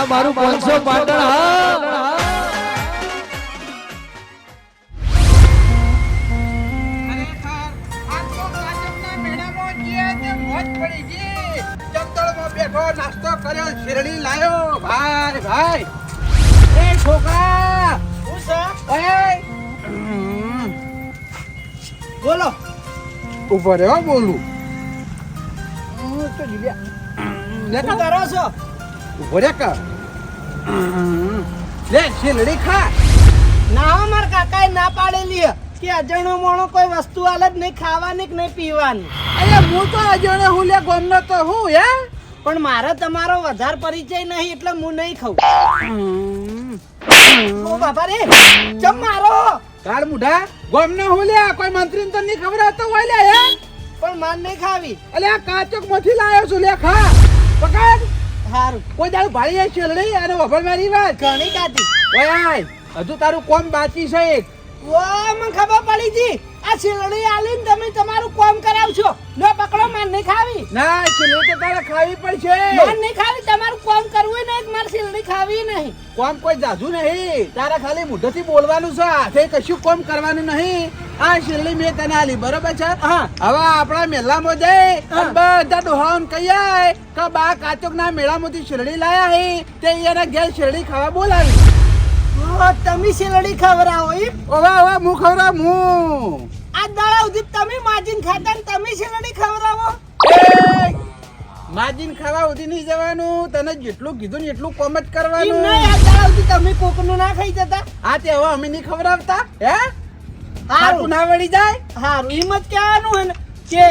આ મારું પાંચસો પાટણ હા. બેઠો નાસ્તો કર્યો શેરડી લાયો. ભાઈ ભાઈ. એ છોકરા હું છે? ઓય બોલો. ઊભો બોલું? તો જીવ્યા. લે કરો છો? ઊભો રે કર. લે ખા. ના હો, મારા કાકાએ ના પાડેલી કે અજાણ્યો મોણો કોઈ વસ્તુ આલે જ નહીં ખાવાની કે નહીં પીવાની. અરે હું તો અજાણે હું લે ગમનો તો હું હે? પણ મારે તમારો વધારે પરિચય નહીં એટલે હું નહીં ખાઉં. ઓ બાપા રે ચમ મારો? કાળ મુઢા ગમનો હું લે કોઈ મંત્રી તો નહીં ખબર હતો હોય લે હે? પણ માન નહીં ખાવી. અલે આ કાચોકમાંથી લાયો છું લે ખા. પકડ. સારું. કોઈ દાડું ભાળી જાય શેરડી અને વભળ મારી વાત. ઘણી કાતી ઓય હજુ તારું કોમ બાકી છે એક. ઓ મને ખબર પડી જી આ શેરડી આલીને તમે તમારું કોમ કરાવશો. લો પકડો માર નહીં ખાવી. ના શેરડી તો તારે ખાવી પડશે. માર નહીં ખાવી તમારું કોમ કરવું નહીં માર શેરડી ખાવી નહીં. કોમ કોઈ જાજુ નહીં. તારે ખાલી મુઢથી બોલવાનું છે હાથે કશું કોમ કરવાનું નહીં. આ શેરડી મેં તને આલી બરોબર છે? હા. હવે આપણા મેલામાં જઈ બધા ડોહાઓને કહીએ કે બા કાચોક ના મેળામાંથી શિરડી લાયા હે તે એના ઘેર શિરડી ખાવા બોલાવી. તમે શેરડી ખવડાવો એમ? ઓવા ઓવા હું ખવડાવ હું. આ દાડા સુધી તમે માજીન ખાતા ને તમે શેરડી ખવડાવો? એ, માજીન ખાવા સુધી નહીં જવાનું. તને જેટલું કીધું ને એટલું કોમ જ કરવાનું. નહીં આ દાડા સુધી તમે કોકનું ના ખાઈ જતા? આ તે હવે અમે નહીં ખવડાવતા હે? હારું. ના વળી જાય? હારું એમ જ કહેવાનું હે ને. કે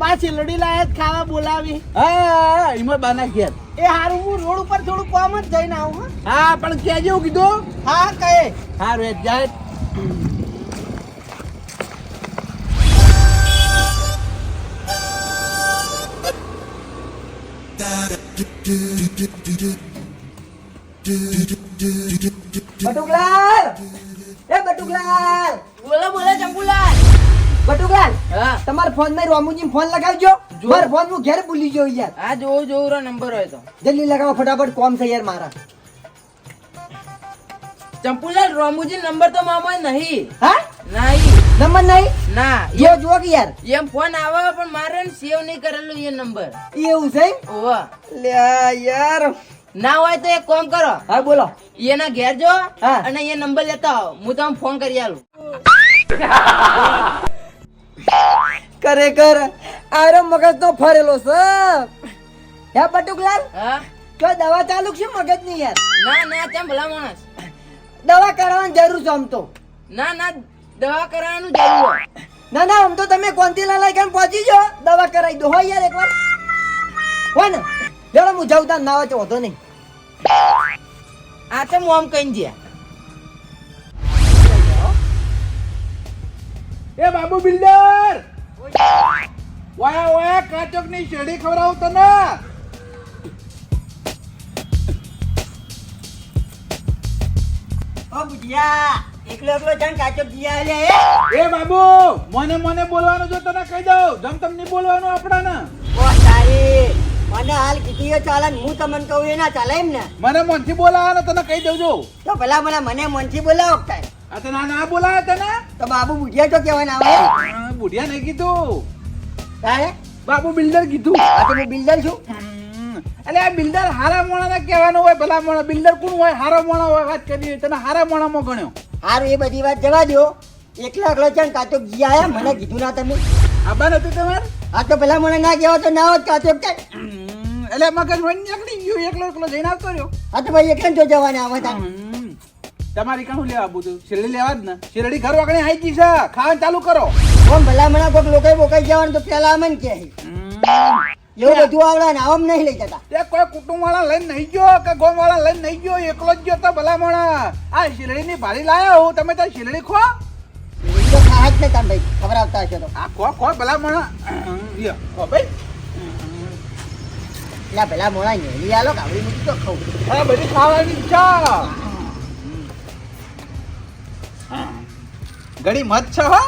બા ચીલડી લાયત ખાવા બોલાવી. હા ઈમર બાના ઘેર. એ હારું હું રોડ ઉપર થોડું કોમ જ જઈને આવું હા. પણ કેજે એવું કીધું? હા કહે. હારું એ જાય. બટુકલાલ એ બટુકલાલ બોલો બોલો ચંપુલાલ. બટુકલાલ હા. તમારા ફોનમાં રોમુજી ફોન લગાવજો. મારા ફોન હું ઘેર ભૂલી ગયો યાર. આ જો જો રો નંબર હોય તો. જલ્દી લગાવો ફટાફટ કોમ છે યાર મારા. ચંપુલાલ રોમુજી નંબર તો મામો નહીં. હા? નહીં. નંબર નહીં? ના. એ જો કે યાર. એમ ફોન આવે પણ મારે સેવ નહીં કરેલું એ નંબર. એવું છે? ઓવા લે યાર. ના હોય તો એક કોમ કરો. હા બોલો. એના ઘેર જો હા. અને એ નંબર લેતા આવો. હું તમને ફોન કરી આલું. ખરેખર આરો મગજ તો ફરેલો છે. હે બટુકલાલ? હા? તો દવા ચાલુ છે મગજની યાર? ના ના તેમ ભલા માણસ. દવા કરવાની જરૂર છે આમ તો. ના ના દવા કરાવવાનું જરૂર ના ના આમ તો તમે કોંતીલા લઈ કેમ પહોંચી જો દવા કરાવી દો. હોય યાર એકવાર. હો ને? જરા હું જાઉં તાર ના હોય તો વાંધો નહીં. આ તો મોમ કઈ ગયા. એ બાબુ બિલ્ડર! વાયા વાયા કાચોકની શેડી ખવડાવું તને! ઓ બુઢિયા એકલો એકલો જાણ કાચો જીયા લે એ બાબુ મને મને બોલવાનું જો તને કહી દઉં. જમ તમને બોલવાનું આપણાને. ઓ તારી મને હાલ કીધી ચાલે હું તમને કહું એ ના ચાલે એમ ને? મને મનથી બોલાવાનો તને કહી દઉં છું તો પેલા મને મને મનથી બોલાવો કાંઈ? આ તને આ ના બોલાવે તને તો બાબુ બુઢિયા તો કહેવાના આવે આ બુઢિયા નહીં કીધું. તારે બાબુ બિલ્ડર કીધું. આ તો હું બિલ્ડર છું? એટલે આ બિલ્ડર હારા મોણાને કહેવાનું હોય ભલા મોણા. બિલ્ડર કોણ હોય? હારો મોણા હોય વાત કરી તને હારા મોણામાં ગણ્યો. હારું એ બધી વાત જવા દો એકલો એકલો ચાણ કાચો ગયા આયા? મને કીધું ના તમે. આબા નતું તમારે આ તો પેલા મને ના કહેવા તો ના હોત કાચો કાંઈ એટલે મગજ વળી નીકળી ગયું એકલો એકલો જઈને આવતો રહ્યો? હા તો ભાઈ એકલા જો જવાના આવે તા. હમ. તમારી કાં લેવા બધું શેરડી લેવા જ ને. શેરડી ઘર વાગણે આવી ગઈ છે. ખાવાનું ચાલુ કરો. કોણ ભલા કોક લોકો બોકાઈ જવાનું તો પેલા અમને કે એવું બધું આવડે ને આમ નહીં લઈ જતા. તે કોઈ કુટુંબ વાળા લઈને નહીં ગયો કે ગોમ વાળા લઈને નહીં ગયો? એકલો જ ગયો તો ભલા મોણા આ શેરડી ની ભારી લાયા હું. તમે ત્યાં શેરડી ખો? તો ખાય જ નહીં ભાઈ. ખબર આવતા હશે તો. આ ખો ખો ભલા મોણા લ્યો, ખો ભાઈ. એટલે પેલા મોડા ને આલો કાવડી મૂકી તો ખાવું આ બધી ખાવાની ઈચ્છા. ઘડી મત છે હો.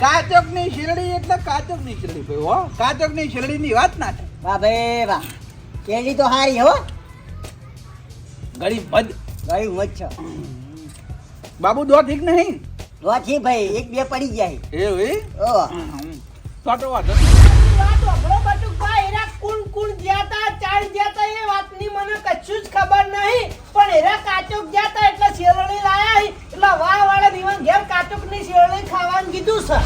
કાચકની શેરડી એટલે કાચકની શેરડી ભાઈ હો. કાચકની શેરડી ની વાત ના છે વાહ ભાઈ વાહ કેળી તો હારી હો. ઘડી મત ગઈ મત છે. બાબુ દો ઠીક નહીં. ઠીક ભાઈ એક બે પડી જાય. એ એ ઓ તો તો વાત જ પણ એરા કાચોક જ્યાં તા એટલે શેરણી લાયા એટલે વાહ વાળા દીવાન ઘેર કાચોકની શેરણી ખાવાનું કીધું છે.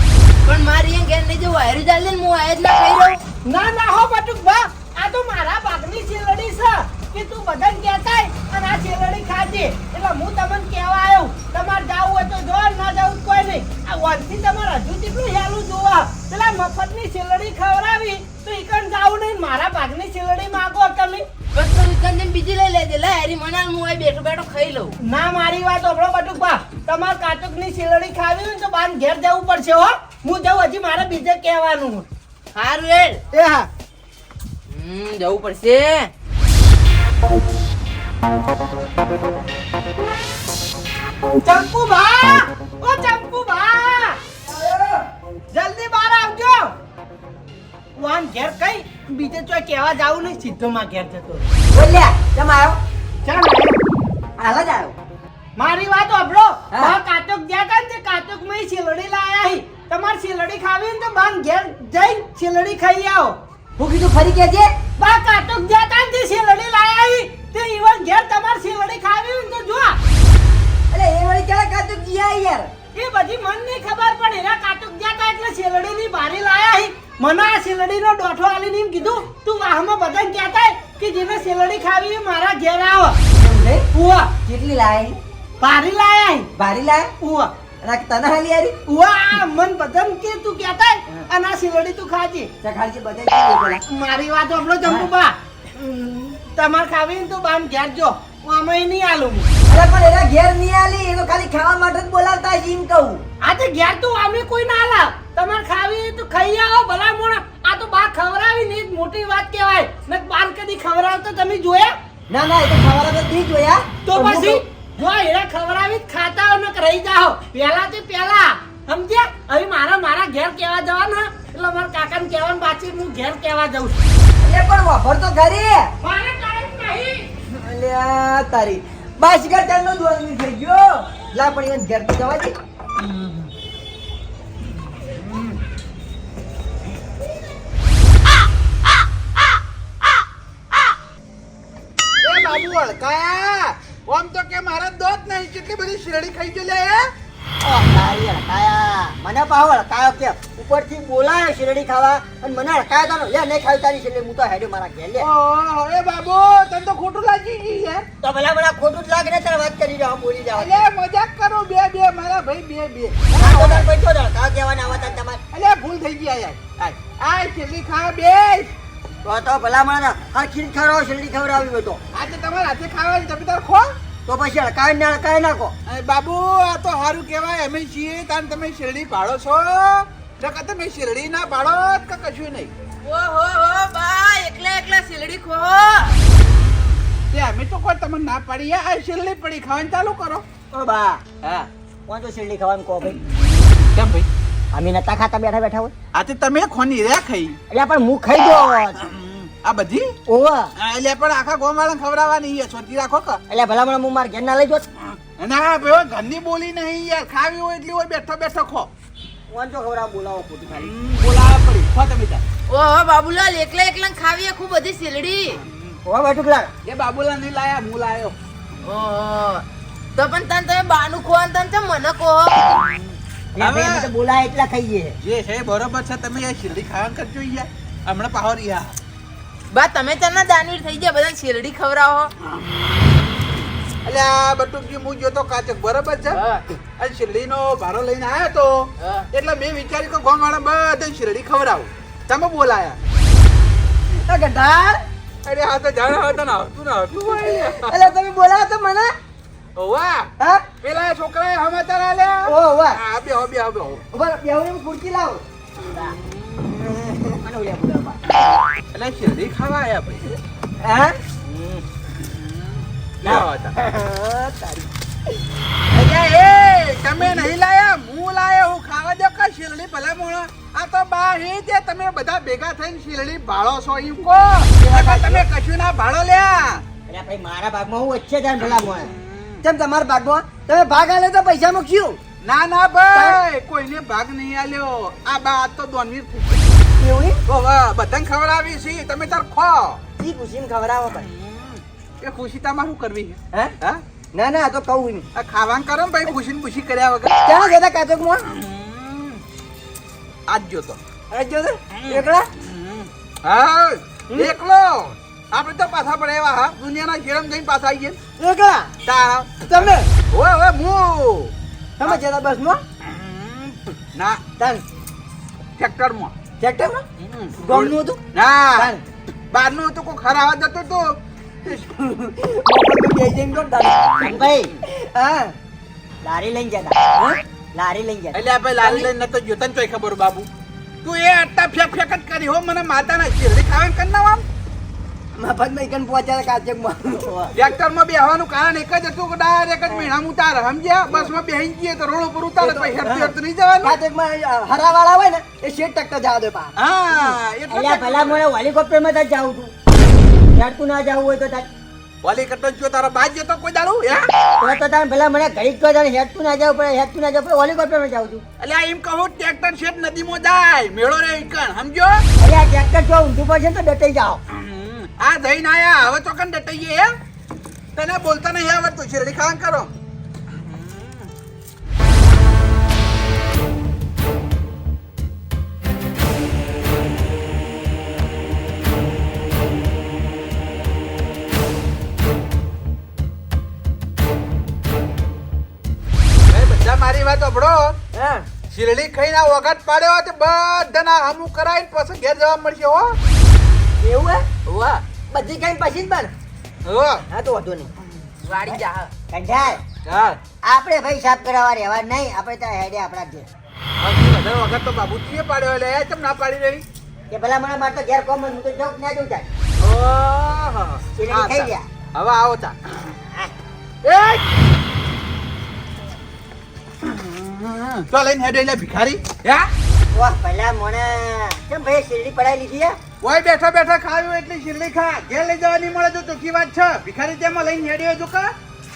પણ મારી ઘેર નહીં જવું હારી ચાલે ને હું આયા જ ના ના ના હો બટુકભા આ તો મારા બાગની શેરડી છે. કે તું બધાને કહેતા અને આ શેરડી ખાજે એટલે હું તમને કહેવા આવ્યો તમારે જાવું હોય તો જો ના જાવું કોઈ નહીં. આ વર્ષથી તમારે હજુ કેટલું હેલું જોવા. પેલા મફતની શેરડી ખવડાવી તો એકણ જાવું નહીં. મારા ભાગની શેરડી માગો તમે. બસ તો વિકન બીજી લઈ લેજે. લે હારી મનાલ હું અહીં બેઠો બેઠો ખાઈ લઉં. ના મારી વાત ઓબળો બટુકભા તમારે કાચુકની શેરડી ખાવી હોય તો બાર ઘેર જવું પડશે હો. હું જાઉં હજી મારે બીજે કહેવાનું હારું હેડ. એ હા. હમ જવું પડશે. ચંપુ ભા ઓ ચંપુ ભા જલ્દી બહાર આવજો! વાન ઘેર કઈ બીજે ચોય કેવા જાવું નહીં સીધો માં ઘેર જતો બોલ્યા કેમ આવ્યો? ચાલ હાલ જ આવ્યો. મારી વાત સાંભળો. હા. બા કાચોક ગયા તા કાચોકમાં શેલડી લાયા હી. તમારે શેલડી ખાવી ને તો બાન ઘેર જઈ શેલડી ખાઈ આવો. હું કીધું ફરી કેજે બા કાચોક ગયા જે ને શેલડી લાયા હી તે ઈવન ઘેર તમારે શેલડી ખાવી હોય તો જો અરે એ વળી કેળા કાચુક જીયા યાર? એ બધી મન નહીં ખબર પણ એના કાટુક ગયા તા એટલે શેલડીની બારી લાયા હી મને આ શેલડીનો ડોઠો આલીને એમ કીધું તું વાહમાં બધાને કહેતા કે જેને શેલડી ખાવી મારા ઘેર આવો. છે ઉવા કેટલી લાય બારી લાયા ભારી લાય? ઉવા અને તને હાલી યારી ઉવા મન બધાને કે તું કહેતા અને આ શેલડી તું ખાજે. ચખાડજી બધે મારી વાત સાંભળો જંબુબા. તમારે ખાવી તો બાન ઘેર જો. હું આમાં નહીં આલું અરે પણ એના ઘેર નહીં આલી એ તો ખાલી ખાવા માટે જ બોલાવતા એમ કહું. આજે ઘેર તો અમે કોઈ ના લાવ તમારે ખાવી તો ખાઈ આવો ભલા મોણા. આ તો બા ખવડાવી ને મોટી વાત કહેવાય. ને બાર કદી ખવડાવતો તમે જોયા? ના ના એ તો નહીં જોયા. તો પછી? જો એને ખવડાવી ખાતા અને રહી જાઓ. પેલા તે પેલા સમજ્યા? હવે મારા મારા ઘેર કેવા જવાના એટલે મારા કાકાને કહેવાનું પાછી હું ઘેર કેવા જઉં એટલે પણ વાપર તો ઘરે મારે ટાઈમ નહીં. અલ્યા તારી. બસ ઘર ચાલનો દોડવી થઈ ગયો. લા પણ એને ઘેર તો જવા દે. બાબુ અળકાયા આમ તો કે મારા દોત નહીં કેટલી બધી શેરડી ખાઈ ગયેલા લે ઓ તારી હડકાયા. મને પાવ હડકાયો કે ઉપરથી બોલાય શેરડી ખાવા અને મને હડકાયો તાનો લે નહીં ખાવી તારી શેરડી હું તો હેડ્યો મારા ઘેર લે. એ બાબો તને તો ખોટું લાગી ગઈ યાર તો ભલા ભલા ખોટું જ લાગે ને તારે વાત કરી રહ્યા બોલી જાવ અલે મજાક કરો બે બે મારા ભાઈ બે બે. આ તો તાર ભાઈ તો હડકાયો કહેવાના આવતા તમારે. અલે ભૂલ થઈ ગયા યાર આ શેરડી ખા બેસ. તો તો ભલા મને હરખી ખવડાવો શેરડી ખવડાવી હોય તો આજે તમારા હાથે ખાવાની તમે તાર ખો તો પછી હડકાય ને હડકાય નાખો. અરે બાબુ આ તો સારું કહેવાય અમે છીએ તાન તમે શેરડી પાડો છો. નકર તમે શેરડી ના પાડો કે કશું નહીં. ઓહો હો બા એકલા એકલા શેરડી ખો. તે અમે તો કોઈ તમને ના પાડી આ શેરડી પડી ખાવાનું ચાલુ કરો. ઓ બા હા કોણ તો શેરડી ખાવાનું કહો ભાઈ? કેમ ભાઈ? અમે નતા ખાતા બેઠા બેઠા હોય. આજે તમે ખોની રે ખાઈ. એટલે પણ હું ખાઈ ગયો આ બધી? ઓવ. એટલે પણ આખા ગોમાળા ખવડાવવાની છે છોટી રાખો કે. એટલે ભલામણ મુ હું મારા ઘેર ના લઈ જો ના ભાઈ ઘરની બોલી નહીં યાર. ખાવી હોય એટલી હોય બેઠો બેઠો ખો. કોણ તો ખવડાવો બોલાવો ખોટી ખાલી. બોલાવા પડી. ખો તમે તા ઓહો બાબુલાલ એકલા એકલા ખાવીએ ખૂબ બધી શેલડી ઓહો બેઠું લાગ એ બાબુલા નહીં લાયા હું લાયો. ઓહો. તો પણ તને તમે બાનું ખોવાનું તને મને કહો. એટલે ભાઈ અમે તો બોલાય એટલા ખાઈએ. જે છે બરોબર છે તમે એ શેરડી ખાવાનું કરજો યાર. હમણાં પાહો રહ્યા બા તમે તને દાનવીર થઈ ગયા બધા શેરડી ખવડાવો. એટલે આ બટુકજી હું જોતો કાચક બરોબર છે? હા. શેરડીનો ભારો લઈને આવ્યો તો એટલે મેં વિચાર્યું કે ગોમાળા બધે શેરડી ખવડાવું. તમે બોલાયા. આ ગઢાર? અરે આ તો જાણ હતો ને આવતું ને આવતું તમે બોલાવો તો મને. ઓવા હા? પેલા છોકરાએ સમાચાર આલ્યા? ઓ ઓવા. આ બે બે બે ઊભા બેહુને ખુરશી લાવો. મને ઓલ્યા બોલાવવા એટલે શેરડી ખાવા આયા ભાઈ હા? લાવ તારી એ તમે નહીં લાયા? હું લાયો હું ખાવા દો કે શેરડી ભલા મોણો? આ તો બા હે જે તમે બધા ભેગા થઈને શેરડી ભાળો છો ઈ કો. તમે કશું ના ભાળો લ્યા. અરે ભાઈ મારા ભાગમાં હું વચ્ચે જાય ભલા મોય કેમ તમારા ભાગમાં તમે ભાગ આલે તો પૈસા મૂક્યું. ના ના ભાઈ કોઈને ભાગ નહીં આલ્યો. આ બા આ તો દોનવીર એવું ઈ? બધાને ખવડાવી છે તમે તાર ખો. ઈ ખુશીને ખવડાવો ભાઈ એ ખુશી તમારે શું કરવી હે? હે? ના ના તો કહું નહીં આ ખાવાનું કરો ભાઈ ખુશી ને ખુશી કર્યા વગર. ક્યાં જતા કાચકમાં? આજ જો તો. આજ જો તો? એકલા? હા એકલો. આપણે તો પાછા પડે એવા હા? દુનિયાના ઘેરમ જઈને પાછા આવીએ. એકલા? તારા. તમે? ઓય ઓય હું તમે જતા બસમાં? ના. તાન. ટ્રેક્ટરમાં. ટ્રેક્ટરમાં? ગમનું હતું? ના. તાન. બહારનું હતું કોઈ ખરાવા જતો તો. ભાઈ. હા. લારી લઈને જતા. હા? લારી લઈને જતા. એટલે આપણે લારી લઈને નતો જોતા ને તોય ખબર બાબુ. તું એ આટલા ફેક ફેક જ કરી હો મને માતાના શેરડી ખાવાનું કર ના આમ. મફતમાં એકન પહોંચ્યા કાચકમાં ટ્રેક્ટરમાં બેહવાનું કારણ એક જ હતું કે ડાયરેક્ટ જ મહિનામાં ઉતાર સમજ્યા? બસમાં બેહી જઈએ તો રોડ ઉપર ઉતારે તો હેરતું હેરતું નહીં જવાનું. કાચકમાં હરાવાળા હોય ને એ શેઠ ટકતા જવા દે પા હા એટલે ભલા પેલા મને હેલિકોપ્ટરમાં જાવ તું ઝાડકું ના જવું હોય તો તાર વાલી કટો જો તારા બાજ જતો કોઈ દાડું હે? તો તો તાર પેલા મને ઘડીક તો જાણે હેડતું ના જવું પડે હેડતું ના જાવ પડે હેલિકોપ્ટરમાં જાઉં છું. એટલે એમ કહું ટ્રેક્ટર શેઠ નદીમાં જાય. મેળો રે ઈકણ સમજો અરે ટ્રેક્ટર જો ઊંધું પડશે તો ડટાઈ જાઓ. આ જઈને આયા. હવે તો કન ડટાઈએ હે? તને બોલતા નહીં આવડતું શેરડી ખાન કરો. મારી વાત સાંભળો. હા? શીરડી ખાઈને વખત પાડ્યો તે બધાના હમું કરાવીને પછી ઘેર જવા મળશે હો. એવું હે? બધી કઈ પછી જ બન. હો. હા તો વાંધો નહીં. વાડી જા. કંઠાર હા. આપણે ભાઈ સાફ કરાવવા રહેવા નહીં આપણે ત્યાં હેડે આપણા જે વધારે વખત તો બાબુજીએ પાડ્યો એટલે એ કેમ ના પાડી રહી? કે ભલા મને મારે તો ઘેર કોમ હું તો જોક ના જોઉં ગયા. હવે આવો તા ચાલ તો લઈને હેડે ભિખારી. હે? વાહ ભલા મને કેમ ભાઈ શેરડી પડાઈ લીધી હે? ઓય બેઠા બેઠા ખાયું એટલે શીરડી ખા. ઘેર લઈ જવાની મળે તો ચોખ્ખી વાત છે. ભિખારી તેમાં લઈને હેડ્યો જો કા?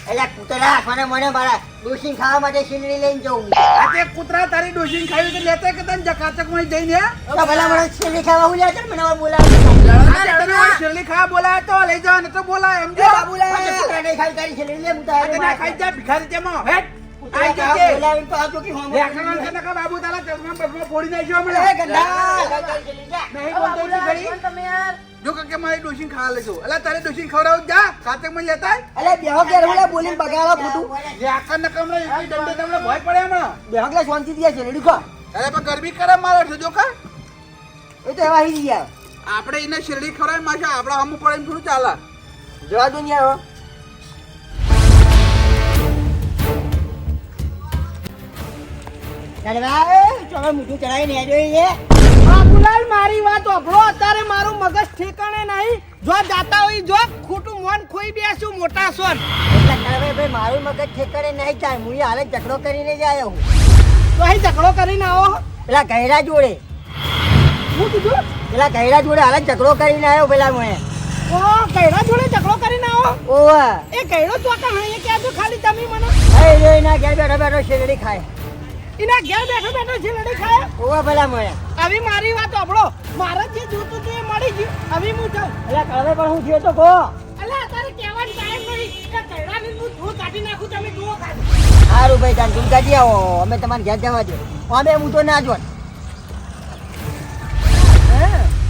એટલે કૂતરા મને મને મારા ડોશીને ખાવા માટે શેરડી લઈને જવું આ તે કૂતરા તારી ડોસીને ખાવી તો લેતા કે તને જઈને? તો ભલા મને શેરડી ખાવા હું લ્યા મને બોલાવે શીરડી ખાવા બોલાય તો લઈ જવા ને તો બોલાય એમ જો બાબુલા કૂતરા ખાઈ તારી શેરડી લે હું તો આ હારે તને માર. ખાઈ જા ભિખારી તેમાં હેટ બોલાવીને તો આવજો કે હોમો. લે, આટલા નાના નાના બાબુ તારા ચશ્મા બસમાં ફોડી નાખ્યો એ ગંડા, તારી શેરડી જા. નહીં બોલતો ઘડી. તમે યાર. જો કે મારી ડોશીને ખાવા લેજો. અલા તારે ડોશીને ખવડાવું? જા ખાતેમાં લેતા અલે બેહો ઘેર હું બોલીને બગાડો ખોટું. લે આખા નકમણે એકલી દંડે તમને ભય પડે હમણાં? બેહો શાંતિ ખા. અરે પણ ગરમી કરે મારે છે જો કા. એ તો એવા હી ગયા. આપણે એને શેરડી ખવડાવી માછા આપણા હમ પડે થોડું ચાલે. જવા દો ને બાબુલાલ મારી વાત સાંભળો અત્યારે મારું મગજ ઠેકાણે નહીં. જો જાતા હોય જો ખોટું મોન ખોઈ બેસું મોટા સોન. ભાઈ મારું મગજ ઠેકાણે નહીં જાય. હું હાલે ઝઘડો કરીને જ આવ્યો તો અહીં ઝઘડો કરીને આવો. પેલા ગયરા જોડે. હું કીધું? પેલા ગયરા જોડે હાલે ઝઘડો કરીને આવ્યો પેલા મને ઓ કૈરા જોડે ઝઘડો કરીને આવો? ઓવા. એ કૈરો ચોકા હા એ કહેજો ખાલી તમે મને. એ રે ઘેર બેઠો બેઠો શેરડી ખાય. એના ઘેર બેઠો બેઠો છે લડી ખાય. ઓવા ભલા મોયા. હવે મારી વાત સાંભળો. મારે જે જોતું હતું એ મળી ગયું. હવે હું જાઉં. એટલે કળવે પણ હું થયો તો કહો. અલા અત્યારે કહેવાની ટાઈમ નહીં એ કૈરાની હું ધૂળ કાઢી નાખું તમે જુઓ સારું ભાઈ તાન તું કાઢી આવો. અમે તમારે ઘેર જવા દો. અમે હું તો ના જોત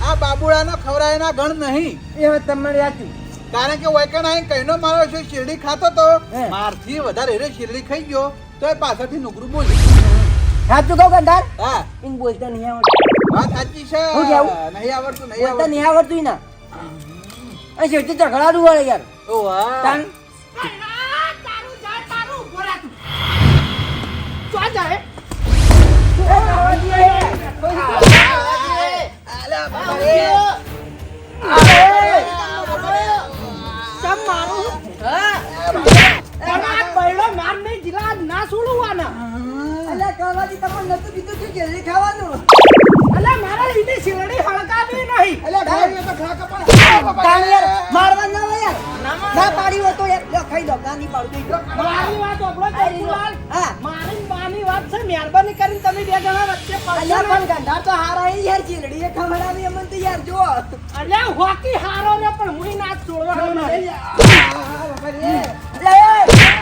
આ બાબુડાનો ખવરાયના ગણ નહીં. એ વાત તમને યાદ કારણ કે વૈકણ આઈ કઈનો મારો છે શેરડી ખાતો તો હે. મારથી વધારે શેરડી ખાઈ ગયો તો એ પાછળથી નુકરું બોલે સાચું કહું કંધાર હા. ઇન બોલતા નહીં આવડતું. હા સાચી છે. હું કેવું? નહીં આવડતું નહીં બોલતા આવડતું. નહીં આવડતું ના આ શેઠી ઝઘડાડું વાળે યાર. ઓ વાહ. તાન. તારું જાય તારું. ચો જાય મારું પણ માર નહીં જિલ્લા ના છોડવાના અલ્યા કહેવાથી તમને નતું કીધું કે જલ્દી ખાવાનું? અલા મારા લીધે શિરડી હળકાવી નહીં. અલ્યા ભાઈ તો ખા મારવા ના હોય ના પાડી હોય તો ખાઈ લો, ના નહીં પાડું મારી વાત. હા. મારી ને છે મહેરબાની કરીને તમે બે જણા વચ્ચે અલ્યા પણ તો હારા એ યાર એ ખવડાવી અમને તો યાર જો અલ્યા હોકી હારો ને પણ હું ના છોડવાનો નહીં. અલ્યા,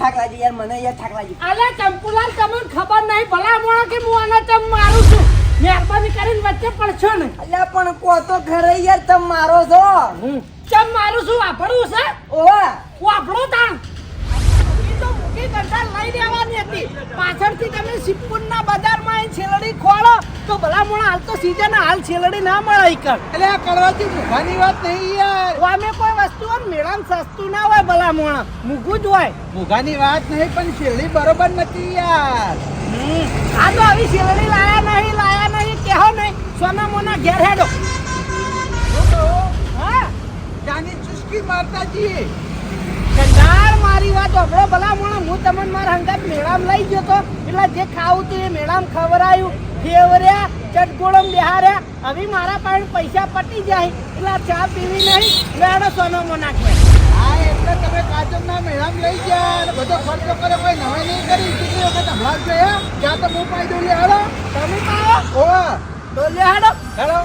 થાક લાગી યાર મને યાર થાક લાગી અલે ચંપુલાલ તમને ખબર નહીં ભલા મોણા કે હું આને ચમ મારું છું? મહેરબાની કરીને વચ્ચે પડશો ને. અલ્યા પણ કો તો ઘરે યાર તમ મારો છો. ચમ મારું છું વાપરવું છે? ઓવા. વાપરો તાણ. લઈ દેવાની હતી. પાછળથી તમે સિપ્પુરના બજારમાં છેલડી ખોળો તો ભલા મોણા હાલ તો સીઝન હાલ છેલડી ના મળે ઈ એટલે આ કડવાથી મુખાની વાત નહીં યાર. અમે કોઈ વસ્તુ મેળામાં સસ્તું ના હોય ભલા મોણા મૂકવું જ હોય. મુખાની વાત નહીં પણ છેલડી બરોબર નથી યાર. આ તો આવી છેલડી લાયા નહીં લાયા નહીં કેહો નહીં. સોના મોના ઘેર હેડો. હા. જાની ચુસ્કી મારતા જઈએ મારી વાત ઓભળો ભલા મોણા હું તમને મારા હંગાત મેળામાં લઈ તો એટલે જે ખાવું તું એ મેળામાં ખવડાયું. ફેવર્યા ચટગોળમ બિહાર્યા હવે મારા પાસે પૈસા પટી જાય. એટલે ચા પીવી નહીં. લેડો સોનો નાખે. હા એટલે તમે કાચમના મેળામાં લઈ ગયા અને બધો ખર્ચો કર્યો. કોઈ નવાઈ નહીં કરી. કેટલી વખત હમણાં ગયા ત્યાં તો હું પાઈ દઉં લે હાલો? તમે પાવો ઓ તો લે હેડો હેલો?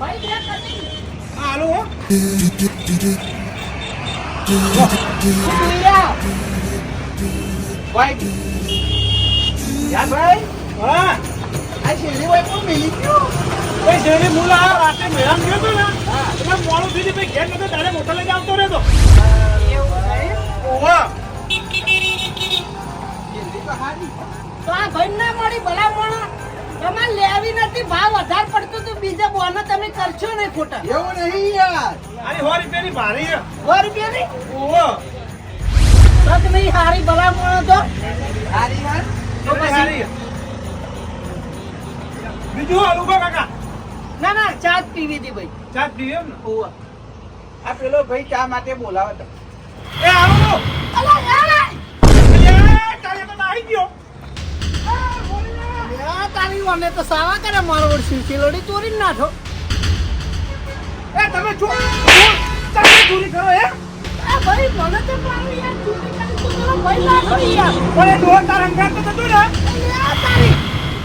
ભાઈ બે કરી હાલો હો. ભાઈ યાર ભાઈ હા આ શેરડી ભાઈ કોણ મિલી ગયો ભાઈ શેરડી મુલા રાતે મેળામાં ગયો તો ને એટલે મોડું થઈ ભાઈ ઘેર નતો તારે મોટા લઈને આવતો રહેતો ઓવા તો આ ભાઈ ના મળી ભલા મોણા તમારે લેવી નથી ભાવ વધારે પડતો તો બીજા બોનો તમે કરશો ને ખોટા. એવું નહીં યાર. આની સો રૂપિયાની ભારી છે. સો રૂપિયાની? ઓવા તો તમે હારી તો હારી બીજું કો કાકા. ના ના ચા પીવી હતી ભાઈ. ચાટ પીવી એમ ને આ પેલો ભાઈ ચા માટે બોલાવે તો. એ આવો અલા, અલા! એ તારે તો નાહી ગયો. તારી મને તો સાવા કરે મારો ઓળસી ચીલોડી ચોરી નાખો એ તમે જો તમે ચોરી કરો આ તો યાર તો એ તાર હંગાત તો થતું ને તારી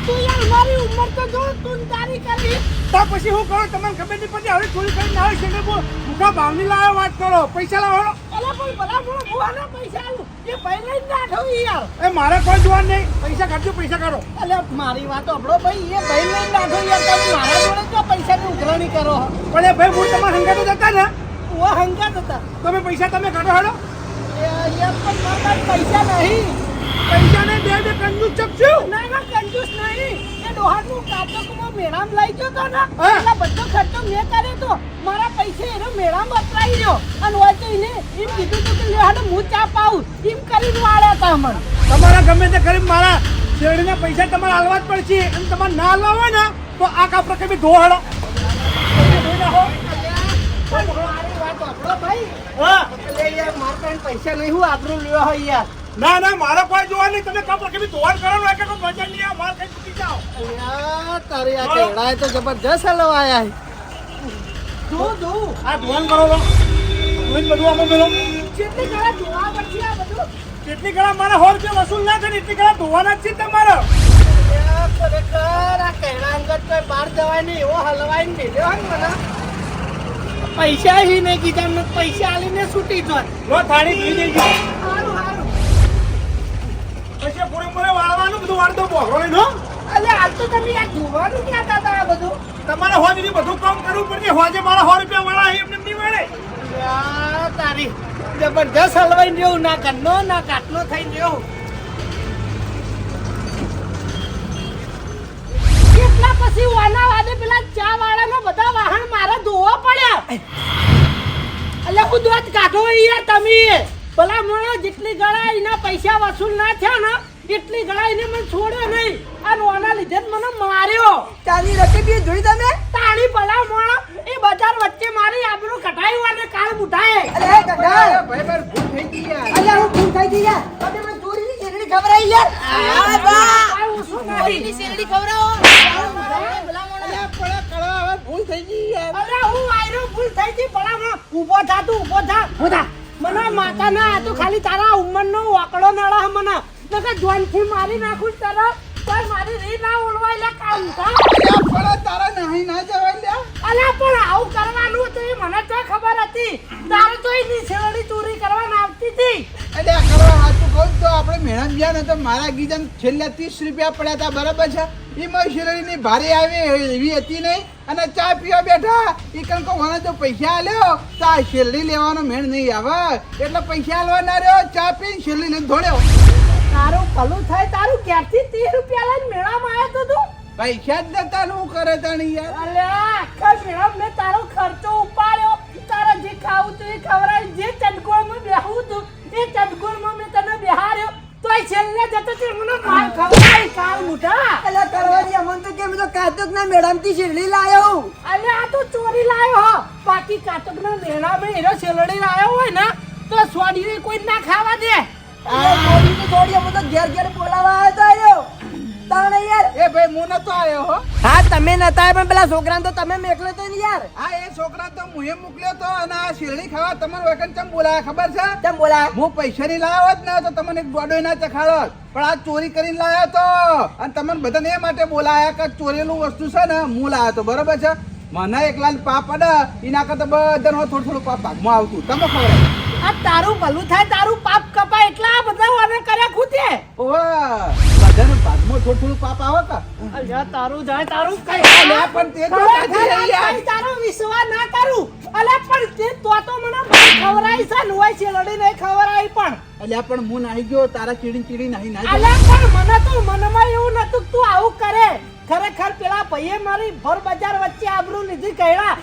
તું યાર મારી ઉંમર તો જો તું તારી કરી તો પછી હું કરું તમને ખબર નહીં પડતી હવે ચોરી કરીને આવે છે એટલે મુખા ભાવની વાત કરો પૈસા લાવો અલા ભાઈ ભલા મોણો ભુવાના પૈસા એ ભાઈ લઈને નાખો યાર એ મારે કોઈ જોવાનું નહીં પૈસા કાઢજો પૈસા કાઢો એટલે મારી વાત સાંભળો ભાઈ એ ભાઈ લઈને નાખો યાર તમે મારા જોડે તો પૈસાની ઉઘરાણી કરો. પણ એ ભાઈ, હું તમારા સંગાતો જતા ને ઓ હંગાત હતા. તમે પૈસા તમે કાઢો હડો. પણ મારા પૈસા નહીં. પૈસા ને બે બે કંજૂસ ચકશું ના ના કંજૂસ નહીં. એ ડોહાનું કાચકમાં મેળામાં લઈ ગયો તો ને. એટલે બધો ખર્ચો મેં કર્યો તો. મારા પૈસે એનો મેળામાં વપરાઈ રહ્યો અને હોય તો એને એમ કીધું તું કે હું ચા પાઉં. એમ કરીને વાળ્યા હતા અમને તમારા ગમે તે કરી મારા શેરડીના પૈસા તમારે હાલવા જ પડશે. અને તમારે ના હાલવા હોય ને તો આ કાપડ કઈ ધોવાડો પાસે નહીં હું આબરૂ લ્યો હોય યાર. ના ના મારે કોઈ જોવા નહીં. તમે કાપડ કભી ધોવાન કરો ને કે મજા નહીં આવે મારે કઈ ચૂકી જાઓ. તારી આ કેળાએ તો જબરજસ્ત હલવાયા જો જો. આ ધોવાન કરો તો ધોઈને બધું આમાં મેલો. કેટલી કળા જોવા પડશે આ બધું. કેટલી કડા મારા સો રૂપિયા વસૂલ ના થાય ને એટલી ઘણા ધોવાના જ છે તમારે. ખરેખર આ કેડા અંગત કોઈ બહાર જવાય નહીં એવો હલવાઈ ને મેલ્યો હોય ને મને. પૈસા હી નહીં કીધા મેં પૈસા આલીને છૂટી જો લો થાળી પી દેજો. સારું પછી પૂરે પૂરે વાળવાનું બધું વાળતો લઈને હો. અલે હાલ તો તમે આ જોવાનું ક્યાં હતા આ બધું? તમારે હોજની બધું કામ કરવું પડશે. હોજે મારા સો રૂપિયા વાળા એમને નહીં મળે. તારી જબરજસ્ત હલવાઈ જેવું ના ઘરનો ના કાટનો થઈ રહ્યો અલ્યા હું દોત કાઢો યાર તમે. ભલા મોણો જેટલી ગળા એના પૈસા વસૂલ ના થયા ને એટલી ગળા એને મને છોડ્યો નહીં. આ ઓના લીધે જ મને માર્યો. ચાની રકબી જોઈ તમે? તાણી ભલા મોણો એ બજાર વચ્ચે મારી આબરૂ કઢાયું અને કાળ મુઠાય અરે હે ભાઈ ભાઈ ભૂલ થઈ ગઈ યાર. અલ્યા હું ભૂલ થઈ ગઈ યાર. તમે મને ચોરીની શેરડી ખવરાઈ યાર. આ બા. ચોરીની શેરડી ખવડાવો. ભલા મોણા. ભૂલ થઈ ગઈ યાર. અરે હું આયરો ભૂલ થઈ ગઈ ભલા ઊભો થા તું ઊભો થા ઊભો થા. મને માતા ના આ તો ખાલી તારા ઉંમરનો વાકડો નળા મને. નકર જોનથી મારી નાખું તારા. પણ મારી રી ના ઓળવાય લે કામ થા. અલ્યા તારા નહીં ના જવાય લે અલ્યા પણ આવું કરવાનું તો એ મને તો ખબર હતી. તારે તો એ છેવડી ચોરી કરવાના આવતી હતી. અલ્યા કરવા તો કહું તો આપણે મેળા ગયા ને તો મારા ગીજન છેલ્લા ત્રીસ રૂપિયા પડ્યા હતા બરાબર છે? એમાં શેરડીની ભારે આવી એવી હતી નહીં. અને ચા પીવા બેઠા. એ કણ કહો મને જો પૈસા આલ્યો તો આ શેરડી લેવાનો મેળ નહીં આવે. એટલે પૈસા આલવા ના રહ્યો ચા પીને શેરડી લઈને ધોડ્યો તારું ભલું થાય તારું ક્યારથી ત્રીસ રૂપિયા લઈને મેળામાં આવ્યો તો તું? પૈસા જ નતા હું કરે તાણી યાર? અલ્યા આખા મેળામાં મેં તારો ખર્ચો ઉપાડ્યો. તારા જે ખાવું તું એ ખવડાવી જે ચટકોળમાં બેહું તું એ ચટકોળમાં મેં તને બેહાર્યો. તોય છેલ્લે જતો તે મને માર ખવડાય કાલ મુઠા અલ્યા કરવાની અમન તો કેમ તો કાતક ના મેડમથી શેરડી લાયો. અરે આ તો ચોરી લાયો હો. બાકી કાતકના મેળામાં એનો શેરડી લાયો હોય ને તો સોડી કોઈ ના ખાવા દે. આ થોડી તો થોડી અમન તો ઘેર ઘેર બોલાવા આવ્યો તાણે યાર. એ ભાઈ હું નતો આવ્યો હો. હા તમે નતા આવ્યા પણ પેલા છોકરાને તો તમે મેકલો તો ને યાર. હા એ છોકરા તો મુએ મોકલ્યો તો અને આ શેરડી ખાવા તમારે વખત ચમ બોલાયા ખબર છે? ચમ બોલા હું પૈસા ની લાવ્યો જ ને તો તમને એક ગોડો ના ચખાડો પણ આ ચોરી કરીને લાવ્યો તો. અને તમને બધાને એ માટે બોલાયા કે ચોરેલું વસ્તુ છે ને હું લાવ્યો તો બરોબર છે? મને એકલા પાપ પડે એના કરતા બધાને થોડું થોડું પાપ ભાગમાં આવતું. તમે ખબર આ તારું ભલું થાય તારું પાપ કપાય એટલા બધા અમે કર્યા ખૂતે ઓહ બધાને ભાગમાં થોડું થોડું પાપ આવે કે? અલ્યા તારું જાય તારું કઈ અલ્યા, પણ તે તો ખરેખર સાચી રહી યાર. કઈ તારો વિશ્વાસ ના કરું. અલ્યા પણ તે તો તો મને ખવરાઈ છે ને હોય છે લડી નહીં ખવરાઈ પણ. અલ્યા પણ હું નાહી ગયો તારા ચીડી ચીડી નાહી ના અલ્યા પણ મને તો મનમાં એવું નતું તું આવું કરે. ખરેખર પેલા ભાઈએ મારી ભર બજાર વચ્ચે આબરૂ લીધી કહેડા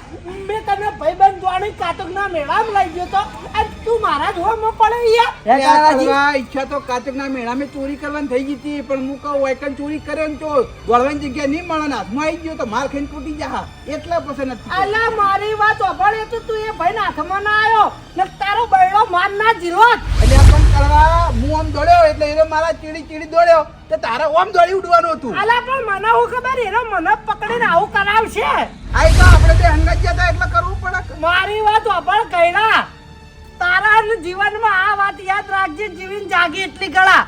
મેં તને ભાઈબંધ જોડી કાતકના મેળામાં લઈ ગયો તો તું મારા જોવામાં પડે યાર. ઈચ્છા તો કાચકના મેળામાં ચોરી કરવાની થઈ ગઈ હતી પણ હું કહું વાયકન ચોરી કર્યો ને તો દોડવાની જગ્યા નહીં મળે ને હાથમાં આવી ગયો તો માર ખાઈને તૂટી જા એટલા પછી નથી અલા મારી વાત સાંભળે તો તું એ ભાઈ હાથમાં ના આવ્યો ને તારો બળડો માર ના જીરો એટલે પણ કરવા હું આમ દોડ્યો એટલે એને મારા ચીડી ચીડી દોડ્યો. તો તારે ઓમ દોડી ઉડવાનું હતું. અલા પણ મને હું ખબર એનો મને પકડીને આવું કરાવશે. આઈ તો આપણે બે હંગત જતા એટલે કરવું પડે. મારી વાત સાંભળ કઈડા તારા જીવનમાં આ વાત યાદ રાખજે જીવીને જાગી એટલી ગળા.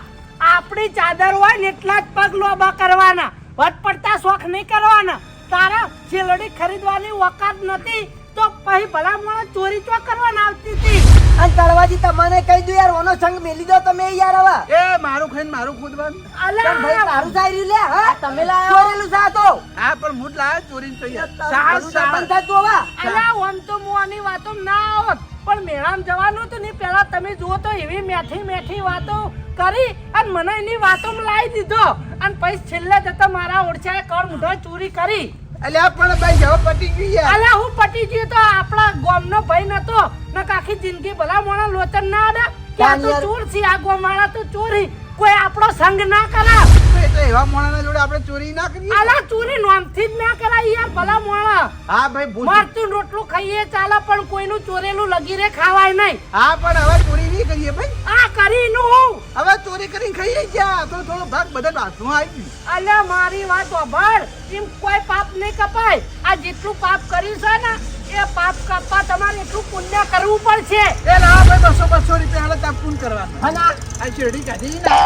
આપણી ચાદર હોય ને એટલા જ પગ લોબા કરવાના. વટ પડતા શોખ નહીં કરવાના. તારા છેલડી ખરીદવાની વકાત નથી તો પછી ભલા મોણા ચોરી ચો કરવાના આવતી હતી? અને તળવાજી તમને કહી દઉં યાર ઓનો સંગ મેલી દો તમે યાર હવે. એ મારું ખાઈને મારું ખુદવાનું કેમ ભાઈ અલ્યા તારું સાઈ લે હા? તમે લાયો ચોરેલું સા તો. હા પણ હું જ લાવ્યો ચોરી તો યાર. સા સા બંધ તું હવે. અલ્યા આમ તો હું વાતો ના આવત પણ મેળામાં જવાનું હતું ને પેલા તમે જુઓ તો એવી મેઠી મેઠી વાતો કરી અને મને એની વાતોમાં લાવી દીધો. અને પછી છેલ્લે જતા મારા ઓળછાએ કળ મુઢો ચોરી કરી. અલ્યા પણ ભાઈ જવા પટી ગઈ યાર. અલ્યા હું પટી ગયો તો આપણા ગામનો ભાઈ નતો. ને કાખી જિંદગી ભલા મોણા લોચન ના આડા. કે આ તો ચોર છે આ ગોમાળા તો ચોરી. કોઈ આપણો સંગ ના કરા એ તો એવા મોણાના જોડે આપણે ચોરી ના કરીએ. ચોરી નોમથી જ ના કરાય યાર ભલા મોણા. હા ભાઈ ભૂલ મારતું રોટલું ખાઈએ ચાલે પણ કોઈનું ચોરેલું લગી રે ખાવાય નહીં. હા પણ હવે ચોરી નહીં કરીએ ભાઈ. આ કરી નું હવે ચોરી કરીને ખાઈએ ગયા તો થોડો ભાગ બધા હાથમાં આવી અલ્યા મારી વાત સાંભળ. એમ કોઈ પાપ નહીં કપાય. આ જેટલું પાપ કર્યું છે ને એ પાપ કાપવા તમારે એટલું પુણ્ય કરવું પડશે. એ લાવો ભાઈ બસો બસો રૂપિયા હાલે તાપ પૂન કરવાનું અને આ- શેરડી કાઢી ના.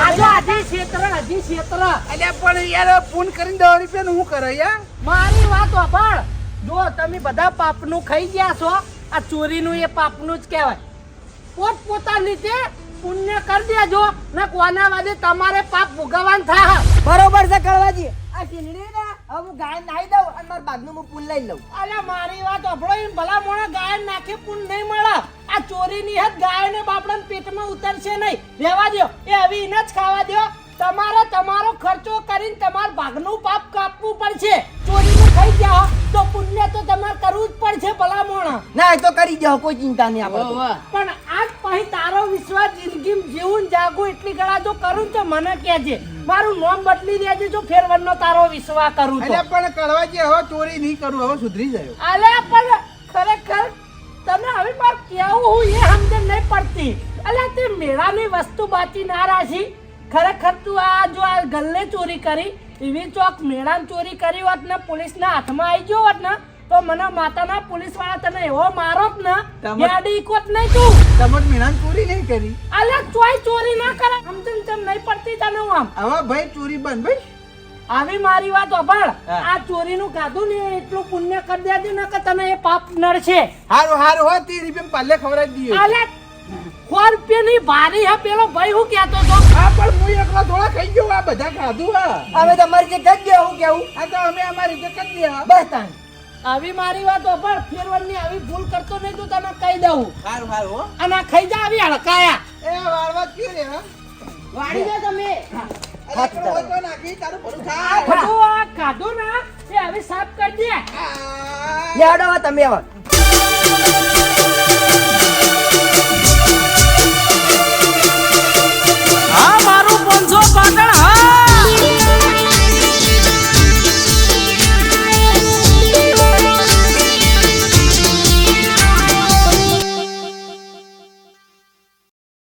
આજે આજે ક્ષેત્ર હજી ક્ષેત્ર. એટલે પણ યાર પૂન કરીને દસ રૂપિયા હું કરે યાર મારી વાત સાંભળ જો તમે બધા પાપનું ખાઈ ગયા છો. આ ચોરીનું એ પાપનું જ કહેવાય. પોત પોતાની રીતે પુણ્ય કરી દેજો. ને કોના વાદે તમારે પાપ ભોગવવાનું થાય. બરોબર છે કરવાજી આ શેરડી ને? હવે હું ગાય નાઈ દઉં અને મારા બાગનું હું પૂન લઈ લઉં. અલ્યા મારી વાત અભળો એમ ભલા મોણા ગાય નાખે પૂન નહીં મળે. આ ચોરીની હદ ગાય ને બાપડા પેટમાં ઉતરશે નહીં. રહેવા દ્યો એ હવે એને જ ખાવા દ્યો. તમારે તમારો ખર્ચો કરીને તમાર ભાગનું પાપ કાપવું પડશે. ચોરીનું થઈ ગયા તો પુણ્ય તો તમારે કરવું જ પડશે ભલા મોણા. ના એ તો કરી જાઓ કોઈ ચિંતા નહીં આપણે પણ આજ પછી તારો વિશ્વાસ જિંદગી જીવું જાગું એટલી ગળા જો કરું તો મને કહેજે. મારું નામ બદલી દેજે જો ફેરવનનો તારો વિશ્વાસ કરું તો. પણ કડવાજી હવે ચોરી નહીં કરું હવે સુધરી જાય. અલે પણ ખરેખર તમે હવે માર કેવું હું એ સમજણ નહીં પડતી. અલે તે મેળાની વસ્તુ બાકી ના રાખી. ખરેખર તું આ જો આ ગલ્લે ચોરી કરી એવી ચોક મેળામાં ચોરી કરી હોત ને પોલીસના હાથમાં આવી ગયો હોત ને તો મને માતાના પોલીસવાળા તને એવો મારો જ ને ગાડી કોત નહીં તું. તમત મેળાની ચોરી નહીં કરી? અલે ચોય ચોરી ના કરે સમજણ તેમ નહીં પડતી તને હું આમ. હવે ભાઈ ચોરી બંધ ભાઈ. આવી મારી વાત અભાળ આ આ ચોરીનું ખાધું ને એટલું પુણ્ય કરી દેજે ને કે તને એ પાપ નડશે હારું હારું હો તે રૂપિયા પાલે ખવડાવી દીયો અલે સો રૂપિયાની ભારી હે પેલો ભાઈ હું કહેતો તો. હા પણ હું એકલો થોડા ખાઈ ગયો આ બધા ખાધું હા. હવે તમારી જે ગજ ગયા હું કેવું? આ તો અમે અમારી જે કરી દે બસ તાન આવી મારી વાત ફેરવન ફેરવણની આવી ભૂલ કરતો નહીં તું તને કહી દઉં. સારું સારું હો. અને આ ખાઈ જા આવી હડકાયા એ વાળવા ક્યું રે વાળી જા તમે. ખાધું ને એ હવે સાફ કરી દે. તમે હવે.